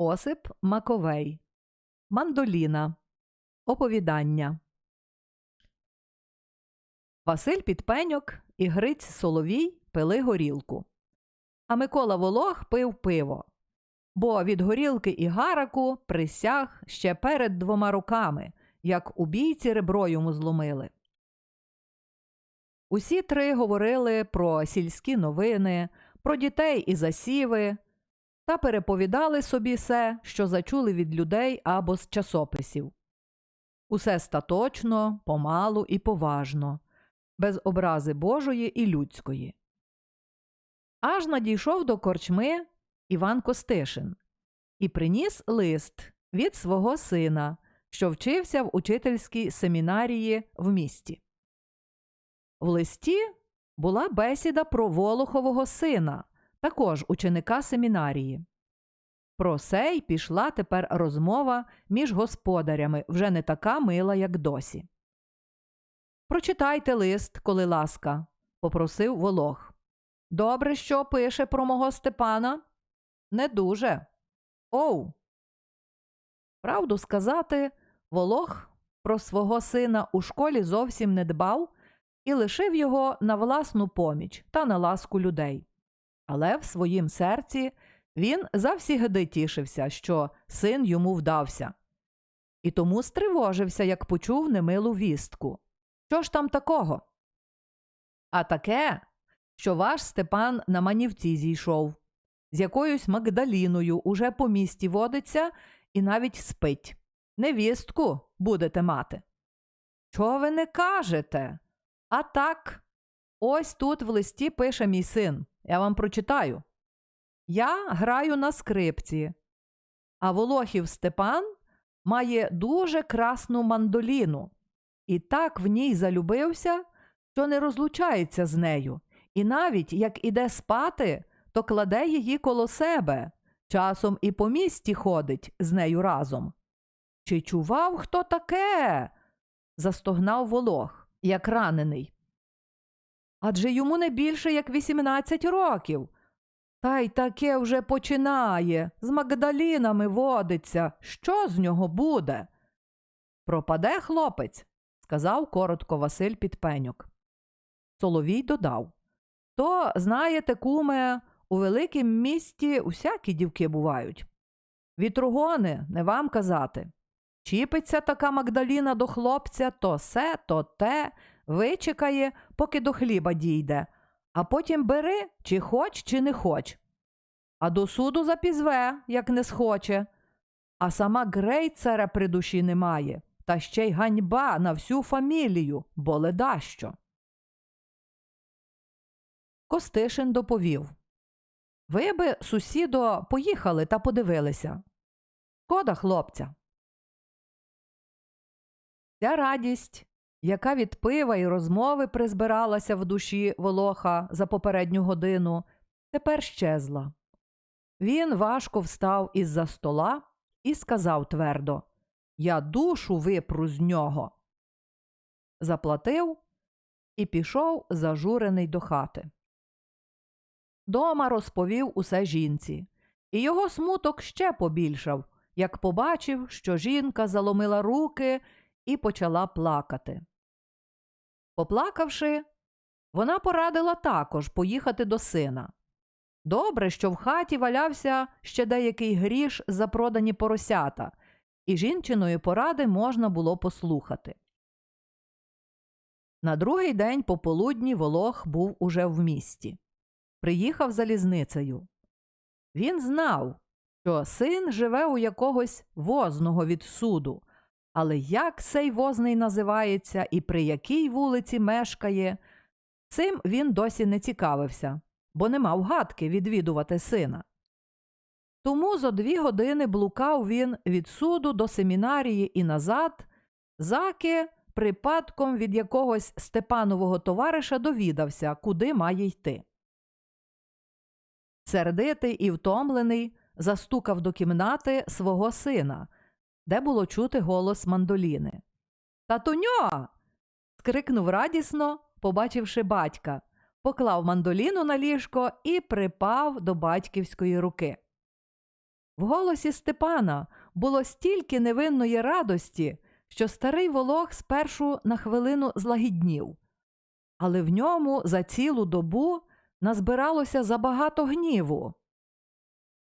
Осип Маковей. Мандоліна. Оповідання. Василь Підпеньок і Гриць Соловій пили горілку. А Микола Волох пив пиво. Бо від горілки і гараку присяг ще перед двома роками, як убійці ребро йому зломили. Усі три говорили про сільські новини, про дітей і засіви та переповідали собі все, що зачули від людей або з часописів. Усе статочно, помалу і поважно, без образи Божої і людської. Аж надійшов до корчми Іван Костишин і приніс лист від свого сина, що вчився в учительській семінарії в місті. В листі була бесіда про Волохового сина, також ученика семінарії. Про сей пішла тепер розмова між господарями, вже не така мила, як досі. Прочитайте лист, коли ласка, попросив Волох. Добре, що пише про мого Степана? Не дуже. Оу. Правду сказати, Волох про свого сина у школі зовсім не дбав і лишив його на власну поміч та на ласку людей. Але в своїм серці він завсігди тішився, що син йому вдався. І тому стривожився, як почув немилу вістку. Що ж там такого? А таке, що ваш Степан на манівці зійшов, з якоюсь Магдаліною уже по місті водиться і навіть спить. Невістку будете мати. Чого ви не кажете? А так, ось тут в листі пише мій син. Я вам прочитаю. Я граю на скрипці, а Волохів Степан має дуже красну мандоліну і так в ній залюбився, що не розлучається з нею, і навіть як іде спати, то кладе її коло себе, часом і по місті ходить з нею разом. Чи чував хто таке? застогнав Волох, як ранений. Адже йому не більше як 18 років. Та й таке вже починає, з Магдалінами водиться. Що з нього буде? Пропаде хлопець, сказав коротко Василь Підпенюк. Соловій додав То, знаєте, куме, у великім місті усякі дівки бувають. Вітругони, не вам казати. Чіпиться така Магдаліна до хлопця, то се, то те, вичекає, поки до хліба дійде, а потім бери, чи хоч, чи не хоч. А до суду запізве, як не схоче. А сама грейцера при душі немає, та ще й ганьба на всю фамілію, бо ледащо. Костишин доповів Ви би, сусідо, поїхали та подивилися. Шкода хлопця. Ця радість, яка від пива і розмови призбиралася в душі Волоха за попередню годину, тепер щезла. Він важко встав із за стола і сказав твердо Я душу випру з нього. Заплатив і пішов зажурений до хати. Дома розповів усе жінці, і його смуток ще побільшав, як побачив, що жінка заломила руки і почала плакати. Поплакавши, вона порадила також поїхати до сина. Добре, що в хаті валявся ще деякий гріш за продані поросята, і жінчиної поради можна було послухати. На другий день пополудні Волох був уже в місті. Приїхав залізницею. Він знав, що син живе у якогось возного від суду, але як цей возний називається і при якій вулиці мешкає, цим він досі не цікавився, бо не мав гадки відвідувати сина. Тому зо дві години блукав він від суду до семінарії і назад, заки припадком від якогось Степанового товариша довідався, куди має йти. Сердитий і втомлений застукав до кімнати свого сина, де було чути голос мандоліни. Татуньо. скрикнув радісно, побачивши батька, поклав мандоліну на ліжко і припав до батьківської руки. В голосі Степана було стільки невинної радості, що старий волох спершу на хвилину злагіднів, але в ньому за цілу добу назбиралося забагато гніву,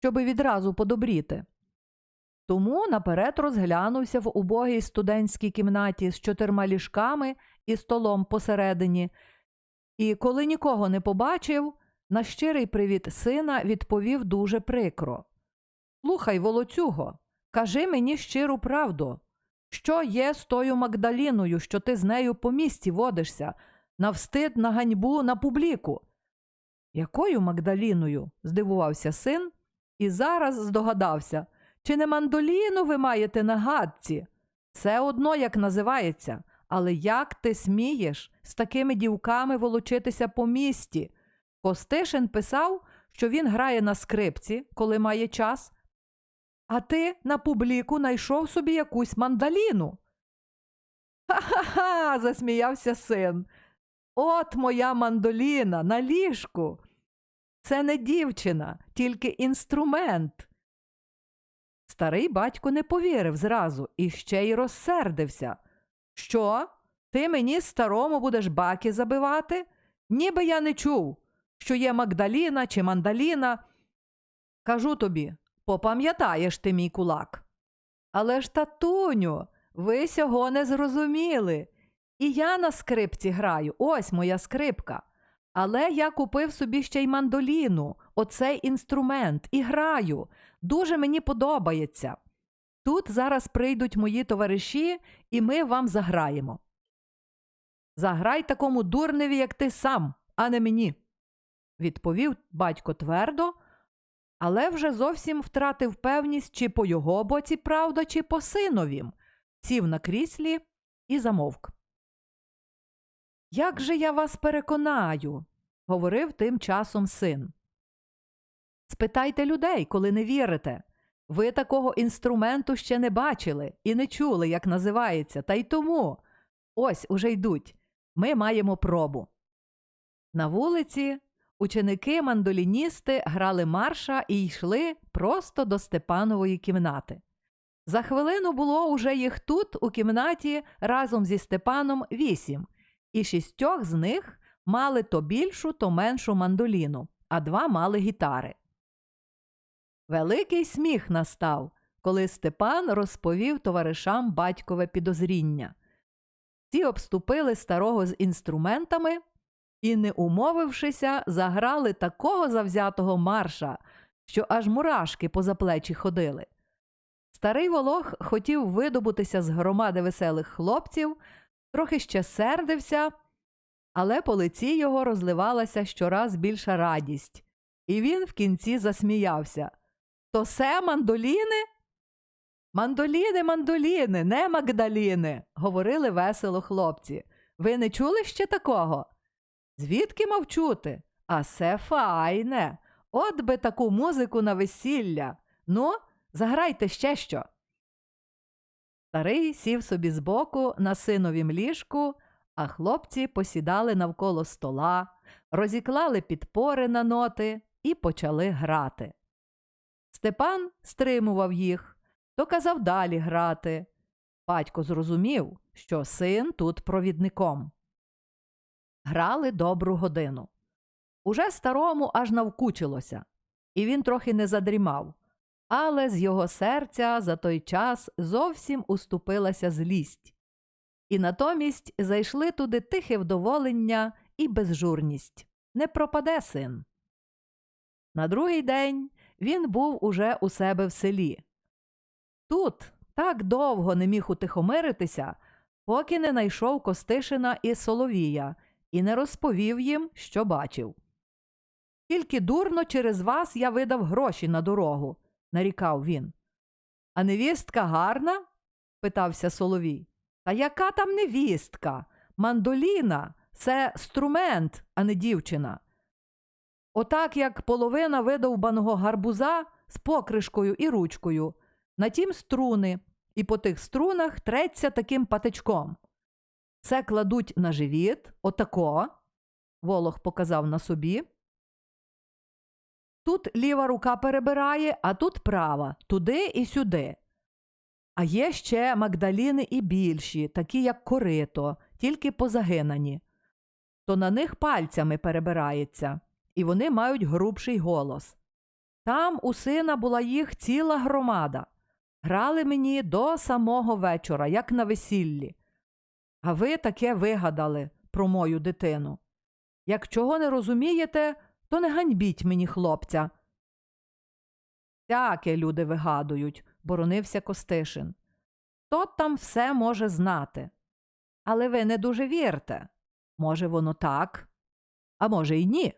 щоби відразу подобріти. Тому наперед розглянувся в убогій студентській кімнаті з чотирма ліжками і столом посередині, і, коли нікого не побачив, на щирий привіт сина відповів дуже прикро. Слухай, волоцюго, кажи мені щиру правду. Що є з тою Магдаліною, що ти з нею по місті водишся, на встид, на ганьбу, на публіку? Якою Магдаліною? здивувався син і зараз здогадався. Чи не мандоліну ви маєте на гадці? Все одно як називається, але як ти смієш з такими дівками волочитися по місті? Костишин писав, що він грає на скрипці, коли має час, а ти на публіку найшов собі якусь мандаліну. Ха-ха-ха. засміявся син. От моя мандоліна на ліжку. Це не дівчина, тільки інструмент. Старий батько не повірив зразу і ще й розсердився. Що? Ти мені старому будеш баки забивати? Ніби я не чув, що є Магдаліна чи Мандаліна. Кажу тобі, попам'ятаєш ти мій кулак. Але ж, татуню, ви сього не зрозуміли. І я на скрипці граю, ось моя скрипка. Але я купив собі ще й мандоліну, оцей інструмент, і граю. Дуже мені подобається. Тут зараз прийдуть мої товариші, і ми вам заграємо. Заграй такому дурневі, як ти сам, а не мені, відповів батько твердо, але вже зовсім втратив певність, чи по його боці правда, чи по синовім, сів на кріслі і замовк. Як же я вас переконаю? говорив тим часом син. Спитайте людей, коли не вірите. Ви такого інструменту ще не бачили і не чули, як називається, та й тому. Ось уже йдуть. Ми маємо пробу. На вулиці ученики мандоліністи грали марша і йшли просто до Степанової кімнати. За хвилину було уже їх тут, у кімнаті, разом зі Степаном вісім, і шістьох з них мали то більшу, то меншу мандоліну, а два мали гітари. Великий сміх настав, коли Степан розповів товаришам батькове підозріння. Ті обступили старого з інструментами і, не умовившися, заграли такого завзятого марша, що аж мурашки поза плечі ходили. Старий Волох хотів видобутися з громади веселих хлопців, трохи ще сердився, але по лиці його розливалася щораз більша радість, і він в кінці засміявся. То се мандоліни? Мандоліни, мандоліни, не Магдаліни, говорили весело хлопці. Ви не чули ще такого? Звідки мав чути? А се файне. От би таку музику на весілля. Ну, заграйте ще що. Старий сів собі збоку на синовім ліжку, а хлопці посідали навколо стола, розіклали підпори на ноти і почали грати. Степан стримував їх, то казав далі грати. Батько зрозумів, що син тут провідником. Грали добру годину. Уже старому аж навкучилося, і він трохи не задрімав, але з його серця за той час зовсім уступилася злість. І натомість зайшли туди тихе вдоволення і безжурність. Не пропаде син. На другий день він був уже у себе в селі. Тут так довго не міг утихомиритися, поки не найшов Костишина і Соловія і не розповів їм, що бачив. Тільки дурно через вас я видав гроші на дорогу, нарікав він. А невістка гарна? питався Соловій. Та яка там невістка? Мандоліна це струмент, а не дівчина. Отак як половина видовбаного гарбуза з покришкою і ручкою, на тім струни, і по тих струнах треться таким патичком. Це кладуть на живіт, отако, Волох показав на собі, Тут ліва рука перебирає, а тут права, туди і сюди. А є ще Магдаліни і більші, такі як корито, тільки позагинані. То на них пальцями перебирається, і вони мають грубший голос. Там у сина була їх ціла громада. Грали мені до самого вечора, як на весіллі. А ви таке вигадали про мою дитину. Як чого не розумієте, то не ганьбіть мені хлопця. Всяке люди вигадують, боронився Костишин. Хто там все може знати. Але ви не дуже вірте. Може, воно так, а може, й ні.